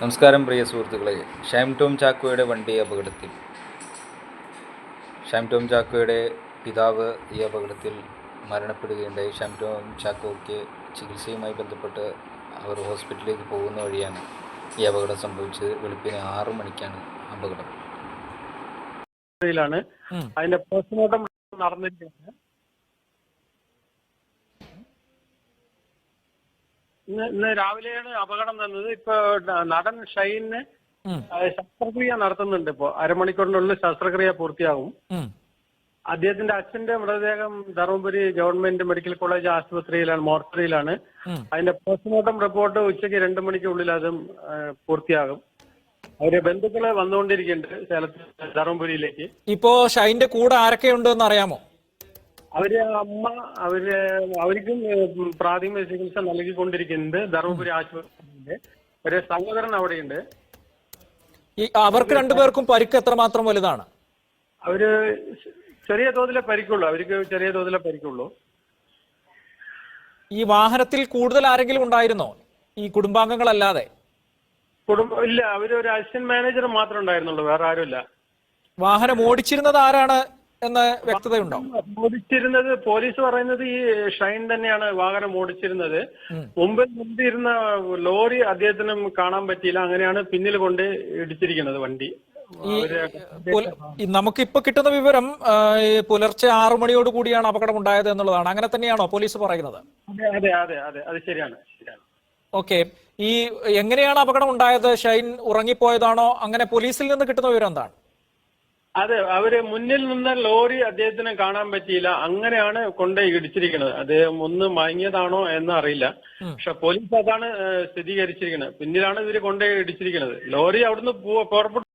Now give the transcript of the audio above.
നമസ്കാരം പ്രിയ സുഹൃത്തുക്കളെ. Sham Tom ചാക്കോയുടെ വണ്ടി അപകടത്തിൽ. ഷാം ടോം ചാക്കോയുടെ പിതാവ് ഈ അപകടത്തിൽ മരണപ്പെടുകയുണ്ടായി. ഷാം ടോം ചാക്കോയ്ക്ക് ചികിത്സയുമായി ബന്ധപ്പെട്ട് അവർ ഹോസ്പിറ്റലിലേക്ക് പോകുന്ന വഴിയാണ് ഈ അപകടം സംഭവിച്ചത്. വെളുപ്പിന് ആറു മണിക്കാണ് അപകടം. അതിന്റെ പോസ്റ്റ്മോർട്ടം നടന്നിരിക്കുന്നത് ഇന്ന് രാവിലെയാണ് അപകടം നടന്നത്. ഇപ്പൊ നടൻ ഷൈന്. ശസ്ത്രക്രിയ നടത്തുന്നുണ്ട് ഇപ്പോ. അരമണിക്കൂറിനുള്ളിൽ ശസ്ത്രക്രിയ പൂർത്തിയാകും. അദ്ദേഹത്തിന്റെ അച്ഛന്റെ മൃതദേഹം ധർമ്മപുരി ഗവൺമെന്റ് മെഡിക്കൽ കോളേജ് ആശുപത്രിയിലാണ് മോർച്ചറിയിലാണ്. അതിന്റെ പോസ്റ്റ്മോർട്ടം റിപ്പോർട്ട് ഉച്ചയ്ക്ക് രണ്ടു മണിക്കുള്ളിൽ അതും പൂർത്തിയാകും. അവരെ ബന്ധുക്കൾ വന്നുകൊണ്ടിരിക്കുന്നുണ്ട് സേലത്ത് ധർമ്മപുരിയിലേക്ക്. ഇപ്പോ ഷൈന്റെ കൂടെ ആരൊക്കെ എന്ന് അറിയാമോ? അവർ അമ്മ അവർ അവർക്കും പ്രാഥമിക ചികിത്സ നൽകിക്കൊണ്ടിരിക്കുന്നുണ്ട്. ധർമ്മപുരി ആശുപത്രിയിൽ. ഒരു സഹോദരൻ അവിടെയുണ്ട്. ഈ അവർക്ക് രണ്ടുപേർക്കും പരിക്ക് എത്രമാത്രം വലുതാണ്? അവർ ചെറിയ തോതിലെ പരിക്കുള്ളൂ. അവർക്ക് ചെറിയ തോതിലെ പരിക്കുള്ളൂ. ഈ വാഹനത്തിൽ കൂടുതൽ ആരെങ്കിലും ഉണ്ടായിരുന്നോ? ഈ കുടുംബാംഗങ്ങളല്ലാതെ? കുടുംബം ഇല്ല. അവർ ഒരു അസിസ്റ്റന്റ് മാനേജർ മാത്രമേ ഉണ്ടായിരുന്നുള്ളൂ. വേറെ ആരുമില്ല. വാഹനം ഓടിച്ചിരുന്നത് ആരാണ്? എന്ന് വ്യക്തതയുണ്ടോ? ഓടിച്ചിരുന്നത് പോലീസ് പറയുന്നത് ഈ ഷൈൻ തന്നെയാണ് വാഹനം ഓടിച്ചിരുന്നത്. മുമ്പിൽ നിർത്തിയിരുന്ന ലോറി അദ്ദേഹത്തിനും കാണാൻ പറ്റിയില്ല. അങ്ങനെയാണ് പിന്നിൽ കൊണ്ട് ഇടിച്ചിരിക്കുന്നത് വണ്ടി. നമുക്കിപ്പോ കിട്ടുന്ന വിവരം പുലർച്ചെ ആറു മണിയോട് കൂടിയാണ് അപകടം ഉണ്ടായത് എന്നുള്ളതാണ്. അങ്ങനെ തന്നെയാണോ പോലീസ് പറയുന്നത്? അതെ അതെ അതെ അതെ. ശരിയാണ് ഓക്കെ. ഈ എങ്ങനെയാണ് അപകടം ഉണ്ടായത് ഷൈൻ ഉറങ്ങിപ്പോയതാണോ? അങ്ങനെ പോലീസിൽ നിന്ന് കിട്ടുന്ന വിവരം എന്താണ്? അതെ അവർ മുന്നിൽ നിന്ന ലോറി അദ്ദേഹത്തിന് കാണാൻ പറ്റിയില്ല. അങ്ങനെയാണ് കൊണ്ട് ഇടിച്ചിരിക്കുന്നത്. അദ്ദേഹം ഒന്ന് മയങ്ങിയതാണോ എന്ന് അറിയില്ല. പക്ഷെ പോലീസ് അതാണ് സ്ഥിരീകരിച്ചിരിക്കുന്നത്. പിന്നിലാണ് ഇവർ കൊണ്ട് ഇടിച്ചിരിക്കുന്നത്. ലോറി അവിടുന്ന് പുറപ്പെട്ടു